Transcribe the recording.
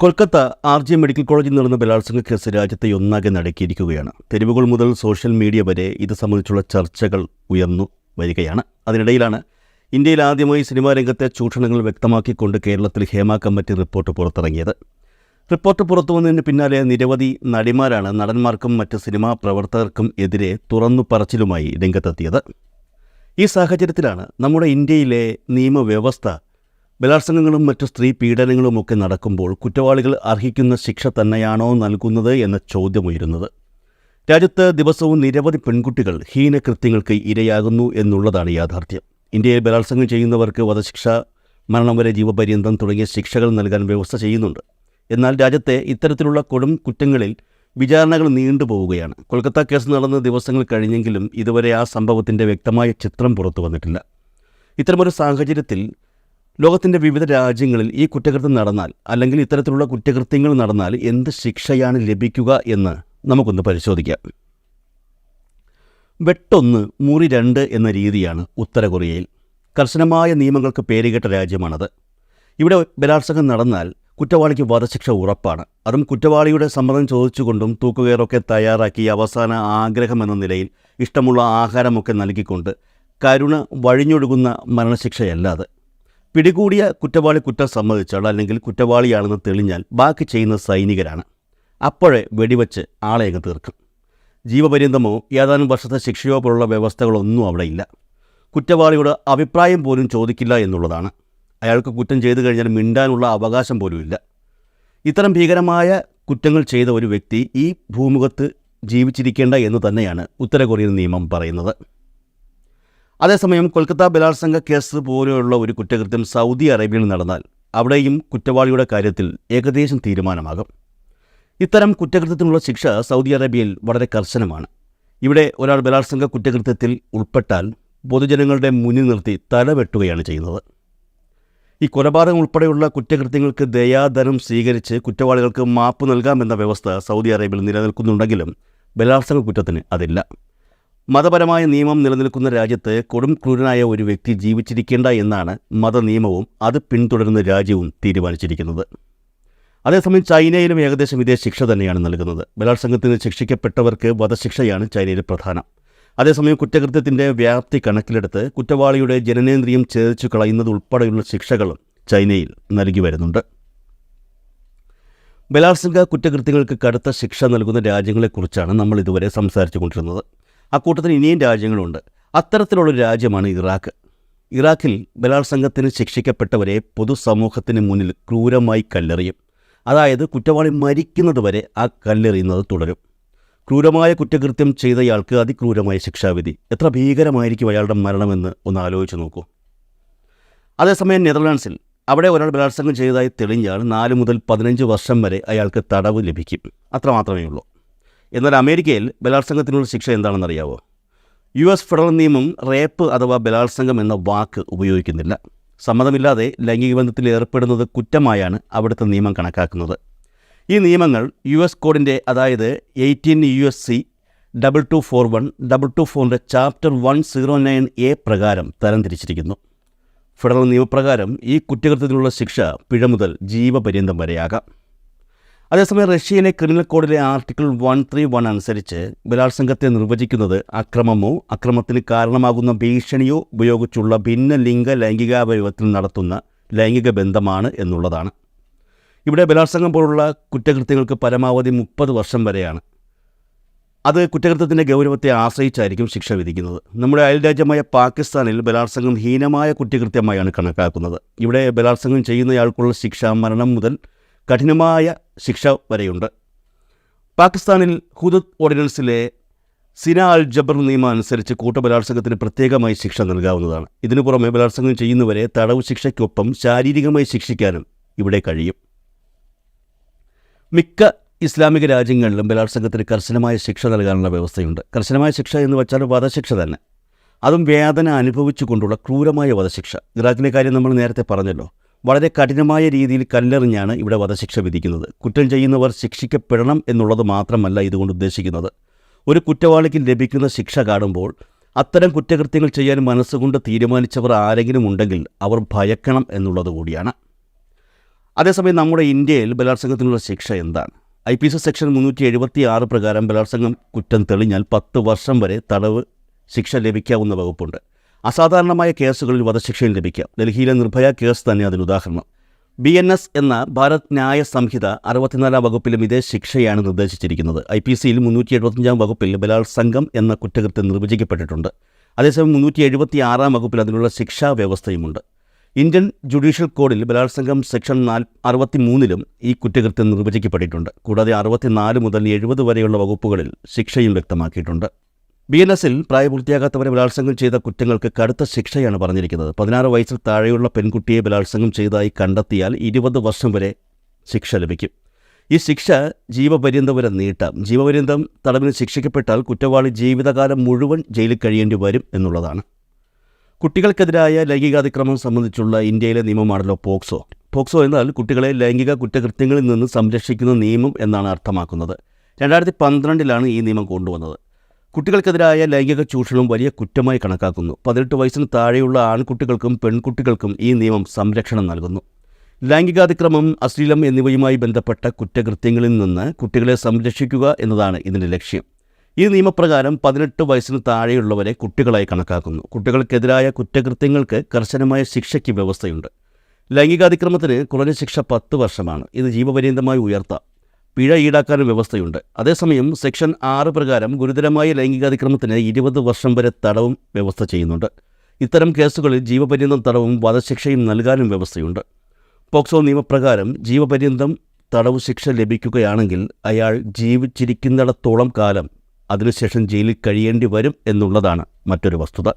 Kolkata R G medical കോളേജിൽ നടന്ന ബലാത്സംഗ കേസ് രാജ്യത്തെ ഒന്നാകെ നടക്കിയിരിക്കുകയാണ്. തെരുവുകൾ മുതൽ സോഷ്യൽ മീഡിയ വരെ ഇത് സംബന്ധിച്ചുള്ള ചർച്ചകൾ ഉയർന്നു വരികയാണ്. അതിനിടയിലാണ് ഇന്ത്യയിൽ ആദ്യമായി സിനിമാ രംഗത്തെ ചൂഷണങ്ങൾ വ്യക്തമാക്കിക്കൊണ്ട് കേരളത്തിൽ ഹേമ കമ്മിറ്റി റിപ്പോർട്ട് പുറത്തിറങ്ങിയത്. റിപ്പോർട്ട് പുറത്തു വന്നതിന് പിന്നാലെ നിരവധി നടിമാരാണ് നടന്മാർക്കും മറ്റ് സിനിമാ പ്രവർത്തകർക്കും എതിരെ തുറന്നു പറച്ചിലുമായി രംഗത്തെത്തിയത്. ഈ സാഹചര്യത്തിലാണ് നമ്മുടെ ഇന്ത്യയിലെ നിയമവ്യവസ്ഥ ബലാത്സംഗങ്ങളും മറ്റു സ്ത്രീ പീഡനങ്ങളുമൊക്കെ നടക്കുമ്പോൾ കുറ്റവാളികൾ അർഹിക്കുന്ന ശിക്ഷ തന്നെയാണോ നൽകുന്നത് എന്ന ചോദ്യമുയരുന്നത്. രാജ്യത്ത് ദിവസവും നിരവധി പെൺകുട്ടികൾ ഹീനകൃത്യങ്ങൾക്ക് ഇരയാകുന്നു എന്നുള്ളതാണ് യാഥാർത്ഥ്യം. ഇന്ത്യയിൽ ബലാത്സംഗം ചെയ്യുന്നവർക്ക് വധശിക്ഷ മരണം വരെ ജീവപര്യന്തം തുടങ്ങിയ ശിക്ഷകൾ നൽകാൻ വ്യവസ്ഥ ചെയ്യുന്നുണ്ട്. എന്നാൽ രാജ്യത്തെ ഇത്തരത്തിലുള്ള കൊടും കുറ്റങ്ങളിൽ വിചാരണകൾ നീണ്ടുപോവുകയാണ്. കൊൽക്കത്ത കേസ് നടന്ന ദിവസങ്ങൾ കഴിഞ്ഞെങ്കിലും ഇതുവരെ ആ സംഭവത്തിന്റെ വ്യക്തമായ ചിത്രം പുറത്തു വന്നിട്ടില്ല ഇത്തരമൊരു സാഹചര്യത്തിൽ ലോകത്തിന്റെ വിവിധ രാജ്യങ്ങളിൽ ഈ കുറ്റകൃത്യം നടന്നാൽ അല്ലെങ്കിൽ ഇത്തരത്തിലുള്ള കുറ്റകൃത്യങ്ങൾ നടന്നാൽ എന്ത് ശിക്ഷയാണ് ലഭിക്കുക എന്ന് നമുക്കൊന്ന് പരിശോധിക്കാം. വെട്ടൊന്ന് മുറി രണ്ട് എന്ന രീതിയാണ് ഉത്തര കൊറിയയിൽ കർശനമായ നിയമങ്ങൾക്ക് പേരുകേട്ട രാജ്യമാണത്. ഇവിടെ ബലാത്സംഗം നടന്നാൽ കുറ്റവാളിക്ക് വധശിക്ഷ ഉറപ്പാണ്. അതും കുറ്റവാളിയുടെ സമ്മതം ചോദിച്ചുകൊണ്ടും തൂക്കുകയറൊക്കെ തയ്യാറാക്കി അവസാന ആഗ്രഹമെന്ന നിലയിൽ ഇഷ്ടമുള്ള ആഹാരമൊക്കെ നൽകിക്കൊണ്ട് കരുണ വഴിഞ്ഞൊഴുകുന്ന മരണശിക്ഷയല്ലാതെ പിടികൂടിയ കുറ്റവാളി കുറ്റം സമ്മതിച്ചാൽ അല്ലെങ്കിൽ കുറ്റവാളിയാണെന്ന് തെളിഞ്ഞാൽ ബാക്കി ചെയ്യുന്ന സൈനികരാണ്. അപ്പോഴേ വെടിവെച്ച് ആളെ അങ്ങ് തീർക്കും. ജീവപര്യന്തമോ ഏതാനും വർഷത്തെ ശിക്ഷയോ പോലുള്ള വ്യവസ്ഥകളൊന്നും അവിടെ ഇല്ല. കുറ്റവാളിയുടെ അഭിപ്രായം പോലും ചോദിക്കില്ല എന്നുള്ളതാണ്. അയാൾക്ക് കുറ്റം ചെയ്തു കഴിഞ്ഞാൽ മിണ്ടാനുള്ള അവകാശം പോലുമില്ല ഇത്തരം ഭീകരമായ കുറ്റങ്ങൾ ചെയ്ത ഒരു വ്യക്തി ഈ ഭൂമുഖത്ത് ജീവിച്ചിരിക്കേണ്ട എന്ന് തന്നെയാണ് ഉത്തര കൊറിയൻ നിയമം പറയുന്നത്. അതേസമയം കൊൽക്കത്ത ബലാത്സംഗ കേസ് പോലെയുള്ള ഒരു കുറ്റകൃത്യം സൗദി അറേബ്യയിൽ നടന്നാൽ അവിടെയും കുറ്റവാളിയുടെ കാര്യത്തിൽ ഏകദേശം തീരുമാനമാകും. ഇത്തരം കുറ്റകൃത്യത്തിനുള്ള ശിക്ഷ സൗദി അറേബ്യയിൽ വളരെ കർശനമാണ്. ഇവിടെ ഒരാൾ ബലാത്സംഗ കുറ്റകൃത്യത്തിൽ ഉൾപ്പെട്ടാൽ പൊതുജനങ്ങളുടെ മുന്നിൽ നിർത്തി തലവെട്ടുകയാണ് ചെയ്യുന്നത്. ഈ കൊലപാതകം ഉൾപ്പെടെയുള്ള കുറ്റകൃത്യങ്ങൾക്ക് ദയാധനം സ്വീകരിച്ച് കുറ്റവാളികൾക്ക് മാപ്പ് നൽകാമെന്ന വ്യവസ്ഥ സൗദി അറേബ്യയിൽ നിലനിൽക്കുന്നുണ്ടെങ്കിലും ബലാത്സംഗ കുറ്റത്തിന് അതില്ല. മതപരമായ നിയമം നിലനിൽക്കുന്ന രാജ്യത്ത് കൊടും ക്രൂരനായ ഒരു വ്യക്തി ജീവിച്ചിരിക്കേണ്ട എന്നാണ് മതനിയമവും അത് പിന്തുടരുന്ന രാജ്യവും തീരുമാനിച്ചിരിക്കുന്നത്. അതേസമയം ചൈനയിലും ഏകദേശം ഇതേ ശിക്ഷ തന്നെയാണ് നൽകുന്നത്. ബലാത്സംഗത്തിന് ശിക്ഷിക്കപ്പെട്ടവർക്ക് വധശിക്ഷയാണ് ചൈനയിൽ പ്രധാനം. അതേസമയം കുറ്റകൃത്യത്തിന്റെ വ്യാപ്തി കണക്കിലെടുത്ത് കുറ്റവാളിയുടെ ജനനേന്ദ്രിയം ചേർച്ചു കളയുന്നത് ഉൾപ്പെടെയുള്ള ശിക്ഷകളും ചൈനയിൽ നൽകി വരുന്നുണ്ട്. ബലാത്സംഗ കുറ്റകൃത്യങ്ങൾക്ക് കടുത്ത ശിക്ഷ നൽകുന്ന രാജ്യങ്ങളെക്കുറിച്ചാണ് നമ്മൾ ഇതുവരെ സംസാരിച്ചു കൊണ്ടിരുന്നത്. അക്കൂട്ടത്തിൽ ഇനിയും രാജ്യങ്ങളുണ്ട്. അത്തരത്തിലുള്ളൊരു രാജ്യമാണ് ഇറാഖ്. ഇറാഖിൽ ബലാത്സംഗത്തിന് ശിക്ഷിക്കപ്പെട്ടവരെ പൊതുസമൂഹത്തിന് മുന്നിൽ ക്രൂരമായി കല്ലെറിയും. അതായത് കുറ്റവാളി മരിക്കുന്നത് വരെ ആ കല്ലെറിയുന്നത് തുടരും. ക്രൂരമായ കുറ്റകൃത്യം ചെയ്തയാൾക്ക് അതിക്രൂരമായ ശിക്ഷാവിധി. എത്ര ഭീകരമായിരിക്കും അയാളുടെ മരണമെന്ന് ഒന്ന് ആലോചിച്ച് നോക്കൂ. അതേസമയം നെതർലാൻഡ്സിൽ അവിടെ ഒരാൾ ബലാത്സംഗം ചെയ്തതായി തെളിഞ്ഞാൽ നാല് മുതൽ പതിനഞ്ച് വർഷം വരെ അയാൾക്ക് തടവ് ലഭിക്കും. അത്രമാത്രമേ ഉള്ളൂ എന്നാൽ അമേരിക്കയിൽ ബലാത്സംഗത്തിനുള്ള ശിക്ഷ എന്താണെന്നറിയാവോ? യു എസ് ഫെഡറൽ നിയമം റേപ്പ് അഥവാ ബലാത്സംഗം എന്ന വാക്ക് ഉപയോഗിക്കുന്നില്ല. സമ്മതമില്ലാതെ ലൈംഗിക ബന്ധത്തിൽ ഏർപ്പെടുന്നത് കുറ്റമായാണ് അവിടുത്തെ നിയമം കണക്കാക്കുന്നത്. ഈ നിയമങ്ങൾ യു എസ് കോഡിന്റെ അതായത് eighteen U S C double two four one double to ഫോറിന്റെ chapter one zero nine A പ്രകാരം തരംതിരിച്ചിരിക്കുന്നു. ഫെഡറൽ നിയമപ്രകാരം ഈ കുറ്റകൃത്യത്തിനുള്ള ശിക്ഷ പിഴ മുതൽ ജീവപര്യന്തം വരെയാകാം. അതേസമയം റഷ്യയിലെ ക്രിമിനൽ കോഡിലെ ആർട്ടിക്കിൾ വൺ ത്രീ വൺ അനുസരിച്ച് ബലാത്സംഗത്തെ നിർവചിക്കുന്നത് അക്രമമോ അക്രമത്തിന് കാരണമാകുന്ന ഭീഷണിയോ ഉപയോഗിച്ചുള്ള ഭിന്ന ലിംഗ ലൈംഗികാവയവത്തിൽ നടത്തുന്ന ലൈംഗിക ബന്ധമാണ് എന്നുള്ളതാണ്. ഇവിടെ ബലാത്സംഗം പോലുള്ള കുറ്റകൃത്യങ്ങൾക്ക് പരമാവധി മുപ്പത് വർഷം വരെയാണ്. അത് കുറ്റകൃത്യത്തിന്റെ ഗൗരവത്തെ ആശ്രയിച്ചായിരിക്കും ശിക്ഷ വിധിക്കുന്നത്. നമ്മുടെ അയൽരാജ്യമായ പാകിസ്ഥാനിൽ ബലാത്സംഗം ഹീനമായ കുറ്റകൃത്യമായാണ് കണക്കാക്കുന്നത്. ഇവിടെ ബലാത്സംഗം ചെയ്യുന്നയാൾക്കുള്ള ശിക്ഷ മരണം മുതൽ കഠിനമായ ശിക്ഷ വരെയുണ്ട്. പാകിസ്ഥാനിൽ ഹുദത് ഓർഡിനൻസിലെ സിന അൽ ജബർ നിയമം അനുസരിച്ച് കൂട്ടബലാത്സംഗത്തിന് പ്രത്യേകമായി ശിക്ഷ നൽകാവുന്നതാണ്. ഇതിനു പുറമെ ബലാത്സംഗം ചെയ്യുന്നവരെ തടവ് ശിക്ഷയ്ക്കൊപ്പം ശാരീരികമായി ശിക്ഷിക്കാനും ഇവിടെ കഴിയും. മിക്ക ഇസ്ലാമിക രാജ്യങ്ങളിലും ബലാത്സംഗത്തിന് കർശനമായ ശിക്ഷ നൽകാനുള്ള വ്യവസ്ഥയുണ്ട്. കർശനമായ ശിക്ഷ എന്ന് വെച്ചാൽ വധശിക്ഷ തന്നെ. അതും വേദന അനുഭവിച്ചുകൊണ്ടുള്ള ക്രൂരമായ വധശിക്ഷ. ഇറാഖിലെ കാര്യം നമ്മൾ നേരത്തെ പറഞ്ഞല്ലോ. വളരെ കഠിനമായ രീതിയിൽ കല്ലെറിഞ്ഞാണ് ഇവിടെ വധശിക്ഷ വിധിക്കുന്നത്. കുറ്റം ചെയ്യുന്നവർ ശിക്ഷിക്കപ്പെടണം എന്നുള്ളത് മാത്രമല്ല ഇതുകൊണ്ട് ഉദ്ദേശിക്കുന്നത്. ഒരു കുറ്റവാളിക്ക് ലഭിക്കുന്ന ശിക്ഷ കാണുമ്പോൾ അത്തരം കുറ്റകൃത്യങ്ങൾ ചെയ്യാൻ മനസ്സുകൊണ്ട് തീരുമാനിച്ചവർ ആരെങ്കിലും ഉണ്ടെങ്കിൽ അവർ ഭയക്കണം എന്നുള്ളത് കൂടിയാണ്. അതേസമയം നമ്മുടെ ഇന്ത്യയിൽ ബലാത്സംഗത്തിനുള്ള ശിക്ഷ എന്താണ്? ഐ പി സി സെക്ഷൻ മുന്നൂറ്റി എഴുപത്തി ആറ് പ്രകാരം ബലാത്സംഗം കുറ്റം തെളിഞ്ഞാൽ പത്ത് വർഷം വരെ തടവ് ശിക്ഷ ലഭിക്കാവുന്ന വകുപ്പുണ്ട്. അസാധാരണമായ കേസുകളിൽ വധശിക്ഷയും ലഭിക്കാം. ഡൽഹിയിലെ നിർഭയ കേസ് തന്നെ അതിന് ഉദാഹരണം. ബി എൻ എസ് എന്ന ഭാരത് ന്യായ സംഹിത അറുപത്തിനാലാം വകുപ്പിലും ഇതേ ശിക്ഷയാണ് നിർദ്ദേശിച്ചിരിക്കുന്നത്. ഐ പി സിയിൽ മുന്നൂറ്റി എഴുപത്തിയഞ്ചാം വകുപ്പിൽ ബലാത്സംഗം എന്ന കുറ്റകൃത്യം നിർവചിക്കപ്പെട്ടിട്ടുണ്ട്. അതേസമയം മുന്നൂറ്റി എഴുപത്തി ആറാം വകുപ്പിൽ അതിനുള്ള ശിക്ഷാ വ്യവസ്ഥയുമുണ്ട്. ഇന്ത്യൻ ജുഡീഷ്യൽ കോഡിൽ ബലാത്സംഗം സെക്ഷൻ നാൽ അറുപത്തി മൂന്നിലും ഈ കുറ്റകൃത്യം നിർവചിക്കപ്പെട്ടിട്ടുണ്ട്. കൂടാതെ അറുപത്തിനാല് മുതൽ എഴുപത് വരെയുള്ള വകുപ്പുകളിൽ ശിക്ഷയും വ്യക്തമാക്കിയിട്ടുണ്ട്. ബി എൻ എസിൽ പ്രായപൂർത്തിയാകാത്തവരെ ബലാത്സംഗം ചെയ്ത കുറ്റങ്ങൾക്ക് കടുത്ത ശിക്ഷയാണ് പറഞ്ഞിരിക്കുന്നത്. പതിനാറ് വയസ്സിൽ താഴെയുള്ള പെൺകുട്ടിയെ ബലാത്സംഗം ചെയ്തതായി കണ്ടെത്തിയാൽ ഇരുപത് വർഷം വരെ ശിക്ഷ ലഭിക്കും. ഈ ശിക്ഷ ജീവപര്യന്തം വരെ നീട്ടാം. ജീവപര്യന്തം തടവിന് ശിക്ഷിക്കപ്പെട്ടാൽ കുറ്റവാളി ജീവിതകാലം മുഴുവൻ ജയിലിൽ കഴിയേണ്ടി വരും എന്നുള്ളതാണ്. കുട്ടികൾക്കെതിരായ ലൈംഗികാതിക്രമം സംബന്ധിച്ചുള്ള ഇന്ത്യയിലെ നിയമമാണല്ലോ പോക്സോ. പോക്സോ എന്നാൽ കുട്ടികളെ ലൈംഗിക കുറ്റകൃത്യങ്ങളിൽ നിന്ന് സംരക്ഷിക്കുന്ന നിയമം എന്നാണ് അർത്ഥമാക്കുന്നത്. രണ്ടായിരത്തി പന്ത്രണ്ടിലാണ് ഈ നിയമം കൊണ്ടുവന്നത്. കുട്ടികൾക്കെതിരായ ലൈംഗിക ചൂഷണവും വലിയ കുറ്റമായി കണക്കാക്കുന്നു. പതിനെട്ട് വയസ്സിന് താഴെയുള്ള ആൺകുട്ടികൾക്കും പെൺകുട്ടികൾക്കും ഈ നിയമം സംരക്ഷണം നൽകുന്നു. ലൈംഗികാതിക്രമം അശ്ലീലം എന്നിവയുമായി ബന്ധപ്പെട്ട കുറ്റകൃത്യങ്ങളിൽ നിന്ന് കുട്ടികളെ സംരക്ഷിക്കുക എന്നതാണ് ഇതിന്റെ ലക്ഷ്യം. ഈ നിയമപ്രകാരം പതിനെട്ട് വയസ്സിന് താഴെയുള്ളവരെ കുട്ടികളായി കണക്കാക്കുന്നു. കുട്ടികൾക്കെതിരായ കുറ്റകൃത്യങ്ങൾക്ക് കർശനമായ ശിക്ഷയ്ക്ക് വ്യവസ്ഥയുണ്ട്. ലൈംഗികാതിക്രമത്തിന് കുറഞ്ഞ ശിക്ഷ പത്ത് വർഷമാണ്. ഇത് ജീവപര്യന്തമായി ഉയർത്താം. പിഴ ഈടാക്കാനും വ്യവസ്ഥയുണ്ട്. അതേസമയം സെക്ഷൻ ആറ് പ്രകാരം ഗുരുതരമായ ലൈംഗികാതിക്രമത്തിന് ഇരുപത് വർഷം വരെ തടവും വ്യവസ്ഥ ചെയ്യുന്നുണ്ട്. ഇത്തരം കേസുകളിൽ ജീവപര്യന്തം തടവും വധശിക്ഷയും നൽകാനും വ്യവസ്ഥയുണ്ട്. പോക്സോ നിയമപ്രകാരം ജീവപര്യന്തം തടവ് ശിക്ഷ ലഭിക്കുകയാണെങ്കിൽ അയാൾ ജീവിച്ചിരിക്കുന്നിടത്തോളം കാലം അതിനുശേഷം ജയിലിൽ കഴിയേണ്ടി വരും എന്നുള്ളതാണ് മറ്റൊരു വസ്തുത.